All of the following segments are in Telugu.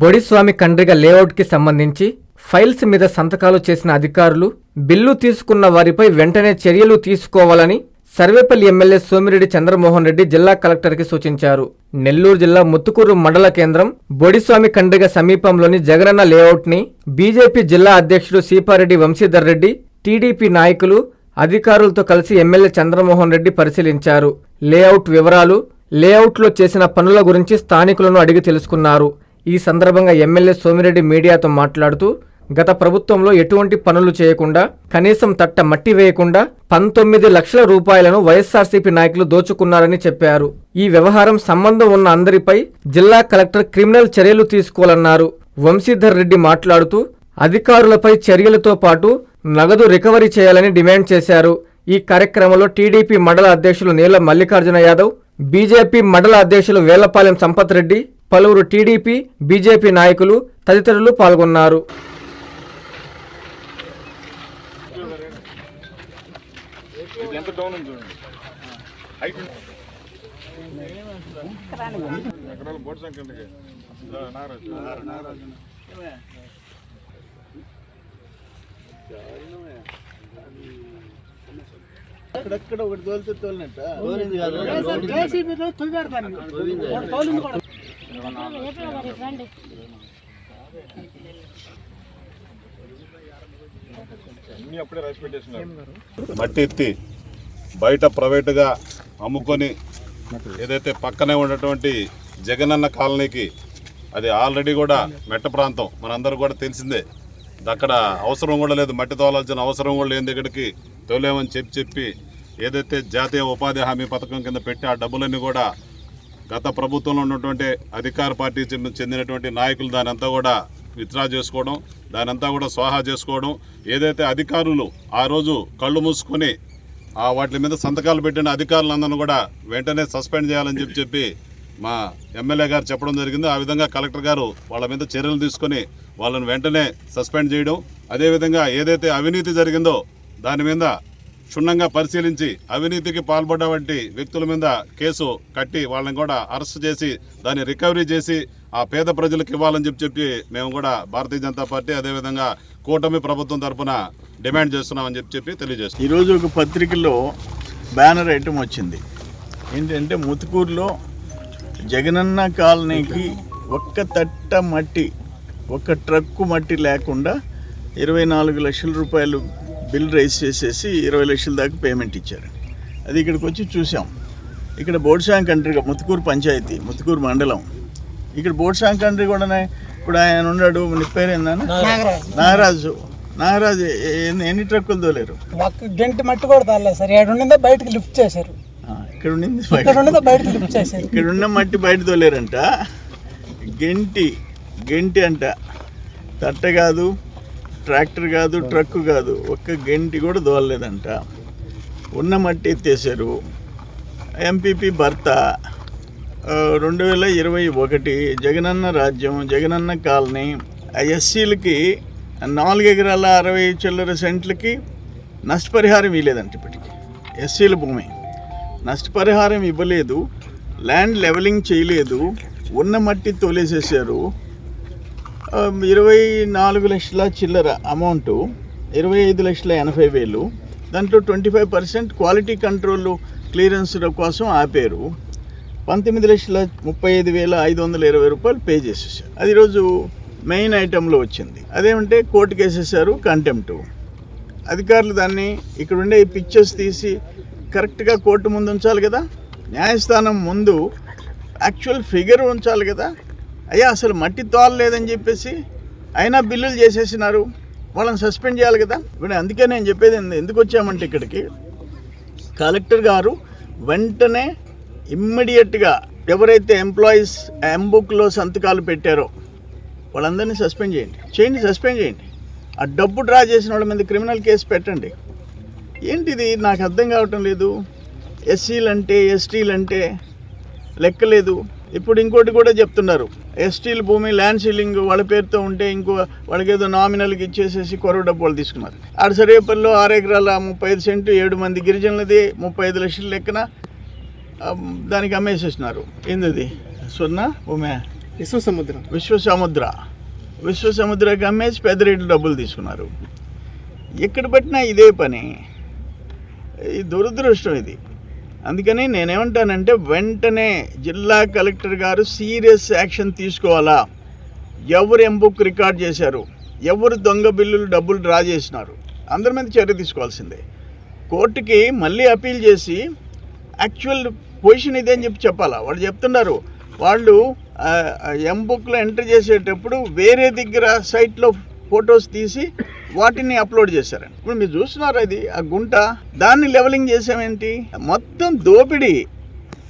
బొడిస్వామి కండ్రిగ లేఅవుట్కి సంబంధించి ఫైల్స్ మీద సంతకాలు చేసిన అధికారులు బిల్లు తీసుకున్న వారిపై వెంటనే చర్యలు తీసుకోవాలని సర్వేపల్లి ఎమ్మెల్యే సోమిరెడ్డి చంద్రమోహన్ రెడ్డి జిల్లా కలెక్టర్కి సూచించారు. నెల్లూరు జిల్లా ముత్తుకూరు మండల కేంద్రం బొడిస్వామి కండ్రిగ సమీపంలోని జగనన్న లేఅవుట్ని బీజేపీ జిల్లా అధ్యక్షుడు సీపారెడ్డి వంశీధర్ రెడ్డి టీడీపీ నాయకులు అధికారులతో కలిసి ఎమ్మెల్యే చంద్రమోహన్ రెడ్డి పరిశీలించారు. లేఅవుట్ వివరాలు లేఅవుట్లో చేసిన పనుల గురించి స్థానికులను అడిగి తెలుసుకున్నారు. ఈ సందర్భంగా ఎమ్మెల్యే సోమిరెడ్డి మీడియాతో మాట్లాడుతూ గత ప్రభుత్వంలో ఎటువంటి పనులు చేయకుండా కనీసం తట్ట మట్టి వేయకుండా పంతొమ్మిది లక్షల రూపాయలను వైఎస్ఆర్సీపీ నాయకులు దోచుకున్నారని చెప్పారు. ఈ వ్యవహారం సంబంధం ఉన్న అందరిపై జిల్లా కలెక్టర్ క్రిమినల్ చర్యలు తీసుకోవాలన్నారు. వంశీధర్ రెడ్డి మాట్లాడుతూ అధికారులపై చర్యలతో పాటు నగదు రికవరీ చేయాలని డిమాండ్ చేశారు. ఈ కార్యక్రమంలో టీడీపీ మండల అధ్యక్షులు నీల మల్లికార్జున యాదవ్ బీజేపీ మండల అధ్యక్షులు వేలపాలెం సంపత్ రెడ్డి పలువురు టీడీపీ బీజేపీ నాయకులు తదితరులు పాల్గొన్నారు. అక్కడక్కడ ఒకటి తోలితే తోలినట్ట? తువ్వేడతాను తోలింది కూడా. మట్టి ఎత్తి బయట ప్రైవేటుగా అమ్ముకొని ఏదైతే పక్కనే ఉన్నటువంటి జగనన్న కాలనీకి అది ఆల్రెడీ కూడా మెట్ట ప్రాంతం. మనందరూ కూడా తెలిసిందే. అక్కడ అవసరం కూడా లేదు. మట్టి తోలాల్సిన అవసరం కూడా లేని దగ్గరికి తోలేమని చెప్పి చెప్పి ఏదైతే జాతీయ ఉపాధి హామీ పథకం కింద పెట్టి ఆ డబ్బులన్నీ కూడా గత ప్రభుత్వంలో ఉన్నటువంటి అధికార పార్టీ చెందినటువంటి నాయకులు దానంతా కూడా విత్డ్రా చేసుకోవడం దానంతా కూడా స్వాహా చేసుకోవడం. ఏదైతే అధికారులు ఆ రోజు కళ్ళు మూసుకొని ఆ వాటి మీద సంతకాలు పెట్టిన అధికారులందరినీ కూడా వెంటనే సస్పెండ్ చేయాలని చెప్పి చెప్పి మా ఎమ్మెల్యే గారు చెప్పడం జరిగింది. ఆ విధంగా కలెక్టర్ గారు వాళ్ళ మీద చర్యలు తీసుకొని వాళ్ళని వెంటనే సస్పెండ్ చేయడం. అదేవిధంగా ఏదైతే అవినీతి జరిగిందో దాని మీద క్షుణ్ణంగా పరిశీలించి అవినీతికి పాల్పడ్డ వంటి వ్యక్తుల మీద కేసు కట్టి వాళ్ళని కూడా అరెస్ట్ చేసి దాన్ని రికవరీ చేసి ఆ పేద ప్రజలకు ఇవ్వాలని చెప్పి చెప్పి మేము కూడా భారతీయ జనతా పార్టీ అదేవిధంగా కూటమి ప్రభుత్వం తరఫున డిమాండ్ చేస్తున్నామని చెప్పి చెప్పి తెలియజేస్తాం ఈరోజు ఒక పత్రికలో బ్యానర్ ఐటమ్ వచ్చింది. ఏంటంటే ముతుకూరులో జగనన్న కాలనీకి ఒక్క తట్ట మట్టి ఒక్క ట్రక్కు మట్టి లేకుండా ఇరవై నాలుగు లక్షల రూపాయలు బిల్ రైజ్ చేసేసి ఇరవై లక్షల దాకా పేమెంట్ ఇచ్చారు. అది ఇక్కడికి వచ్చి చూసాం. ఇక్కడ బోడ్సాంగ్ కంట్రీ ముతుకూరు పంచాయతీ ముతుకూరు మండలం. ఇక్కడ బోడ్సాంగ్ కంట్రీ కూడా ఇప్పుడు ఆయన ఉన్నాడు నీ పేరు ఏందన్న నాగరాజు. నాగరాజు. ఎన్ని- ట్రక్కులు తోలేరు? గంట మట్టి కూడా సార్. ఏడు ఉండిందో బయటకు లిఫ్ట్ చేశారు. ఇక్కడ ఉండింది ఇక్కడ ఉండిందో బయటకు లిఫ్ట్ చేశారు. ఇక్కడ ఉన్న మట్టి బయట తోలేరంట. గెంటి గెంటి అంట. తట్ట కాదు ట్రాక్టర్ కాదు ట్రక్ కాదు ఒక్క గెంటి కూడా దోలలేదంట. ఉన్న మట్టి ఎత్తేసారు ఎంపీపీ భర్త రెండు వేల ఇరవై ఒకటి జగనన్న రాజ్యం జగనన్న కాలనీ ఆ ఎస్సీలకి నాలుగు ఎకరాల అరవై చిల్లర సెంట్లకి నష్టపరిహారం ఇవ్వలేదంట ఇప్పటికి. ఎస్సీల భూమి. నష్టపరిహారం ఇవ్వలేదు ల్యాండ్ లెవెలింగ్ చేయలేదు ఉన్న మట్టి తోలేసేసారు ఇరవై నాలుగు లక్షల చిల్లర అమౌంట్ ఇరవై ఐదు లక్షల ఎనభై వేలు. దాంట్లో twenty five percent quality control clearance కోసం ఆపారు. పంతొమ్మిది లక్షల ముప్పై ఐదు వేల ఐదు వందల ఇరవై రూపాయలు పే చేసేసారు. అది ఈరోజు మెయిన్ ఐటెంలో వచ్చింది. అదేమంటే కోర్టు వేసేసారు కంటెంప్ట్. అధికారులు దాన్ని ఇక్కడ ఉండే పిక్చర్స్ తీసి కరెక్ట్గా కోర్టు ముందు ఉంచాలి కదా? న్యాయస్థానం ముందు యాక్చువల్ ఫిగర్ ఉంచాలి కదా? అయ్యా అసలు మట్టి తోలలేదని చెప్పేసి అయినా బిల్లులు చేసేసినారు. వాళ్ళని సస్పెండ్ చేయాలి కదా? ఇప్పుడు అందుకే నేను చెప్పేది ఎందుకు వచ్చామంటే ఇక్కడికి? కలెక్టర్ గారు వెంటనే ఇమ్మీడియట్గా ఎవరైతే ఎంప్లాయీస్ ఎంబుక్లో సంతకాలు పెట్టారో వాళ్ళందరినీ సస్పెండ్ చేయండి. చేయండి సస్పెండ్ చేయండి. ఆ డబ్బు డ్రా చేసిన వాళ్ళ మీద క్రిమినల్ కేసు పెట్టండి. ఏంటిది? నాకు అర్థం కావటం లేదు. ఎస్సీలు అంటే ఎస్టీలు అంటే లెక్కలేదు. ఇప్పుడు ఇంకోటి కూడా చెప్తున్నారు. ఎస్టీల భూమి ల్యాండ్ సీలింగ్ వాళ్ళ పేరుతో ఉంటే ఇంకో వాళ్ళకి ఏదో నామినల్కి ఇచ్చేసేసి కొరవ డబ్బు వాళ్ళు తీసుకున్నారు. ఆడ సరేపల్లిలో ఆరు ఎకరాల ముప్పై ఐదు సెంటు ఏడు మంది గిరిజనులది ముప్పై ఐదు లక్షల లెక్కన దానికి అమ్మేసేసినారు. ఏంది సున్నా భూమే? విశ్వ సముద్రం విశ్వసముద్ర. విశ్వసముద్రకి అమ్మేసి పెద్ద రేట్లు డబ్బులు తీసుకున్నారు. ఎక్కడ పెట్టినా ఇదే పని. ఈ దురదృష్టం ఇది. అందుకని నేనేమంటానంటే వెంటనే జిల్లా కలెక్టర్ గారు సీరియస్ యాక్షన్ తీసుకోవాలా? ఎవరు ఎంబుక్ రికార్డ్ చేశారు? ఎవరు దొంగ బిల్లులు డబ్బులు డ్రా చేసినారు? అందరి మీద చర్య తీసుకోవాల్సిందే. కోర్టుకి మళ్ళీ అప్పీల్ చేసి యాక్చువల్ పొజిషన్ ఇదే అని చెప్పి చెప్పాలా? వాళ్ళు చెప్తున్నారు వాళ్ళు ఎంబుక్లో ఎంటర్ చేసేటప్పుడు వేరే దగ్గర సైట్లో ఫొటోస్ తీసి వాటిని అప్లోడ్ చేశారండి ఇప్పుడు మీరు చూస్తున్నారు అది ఆ గుంట. దాన్ని లెవలింగ్ చేసామేంటి మొత్తం దోపిడీ.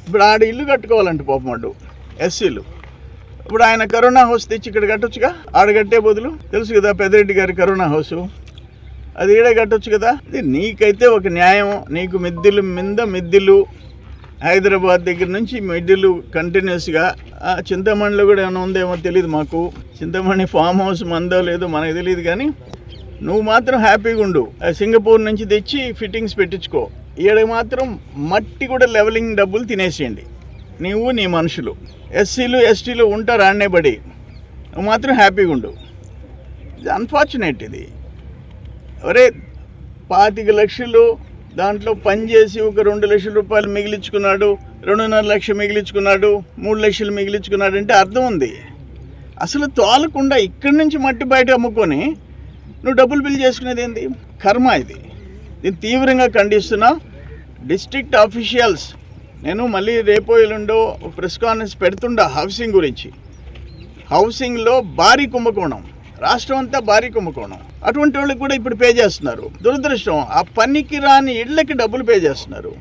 ఇప్పుడు ఆడ ఇల్లు కట్టుకోవాలంటే పాపమాడు ఎస్సీలు. ఇప్పుడు ఆయన కరోనా హౌస్ తెచ్చి ఇక్కడ కట్టొచ్చుగా? ఆడ కట్టే బదులు? తెలుసు కదా పెద్దరెడ్డి గారి కరోనా హౌస్. అది ఈడే కట్టొచ్చు కదా? ఇది నీకైతే ఒక న్యాయం నీకు మిద్దిలు మింద మిద్దిలు. హైదరాబాద్ దగ్గర నుంచి మిడ్డిలు కంటిన్యూస్గా. చింతమణిలో కూడా ఏమైనా ఉందేమో తెలియదు మాకు. చింతమణి ఫామ్ హౌస్ మందో లేదో మనకు తెలియదు కానీ నువ్వు మాత్రం హ్యాపీగా ఉండు. ఆ సింగపూర్ నుంచి తెచ్చి ఫిట్టింగ్స్ పెట్టించుకో. ఈడ మాత్రం మట్టి కూడా లెవెలింగ్ డబ్బులు తినేసేయండి. నీవు నీ మనుషులు. ఎస్సీలు ఎస్టీలు ఉంటారు ఆడనే బడి నువ్వు మాత్రం హ్యాపీగా ఉండు. ఇది అన్ఫార్చునేట్ ఇది. ఒరే పాతిక లక్షలు దాంట్లో పనిచేసి ఒక రెండు లక్షల రూపాయలు మిగిలించుకున్నాడు రెండున్నర లక్ష మిగిలించుకున్నాడు మూడు లక్షలు మిగిలించుకున్నాడు అంటే అర్థం ఉంది. అసలు తోలకుండా ఇక్కడి నుంచి మట్టి బయట అమ్ముకొని నువ్వు డబ్బులు బిల్ చేసుకునేది ఏంది? కర్మ ఇది. దీన్ని తీవ్రంగా ఖండిస్తున్నా. డిస్ట్రిక్ట్ ఆఫీషియల్స్ నేను మళ్ళీ రేపో ఎల్లుండో ప్రెస్ కాన్ఫరెన్స్ పెడుతుండా హౌసింగ్ గురించి. హౌసింగ్లో భారీ కుంభకోణం. రాష్ట్రం అంతా భారీ కుంభకోణం. అటువంటి వాళ్ళకి కూడా ఇప్పుడు పే చేస్తున్నారు. దురదృష్టం ఆ పనికి రాని ఇళ్ళకి డబ్బులు పే చేస్తున్నారు.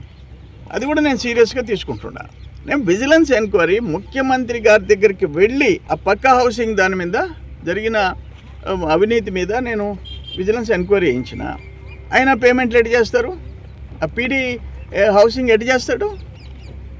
అది కూడా నేను సీరియస్గా తీసుకుంటున్నా. నేను విజిలెన్స్ ఎంక్వైరీ ముఖ్యమంత్రి గారి దగ్గరికి వెళ్ళి ఆ పక్క హౌసింగ్ దాని మీద జరిగిన అవినీతి మీద నేను విజిలెన్స్ ఎంక్వైరీ చేయించిన. ఆయన పేమెంట్లు ఎట్ చేస్తారు? ఆ పీడీ హౌసింగ్ ఎట్ చేస్తాడు?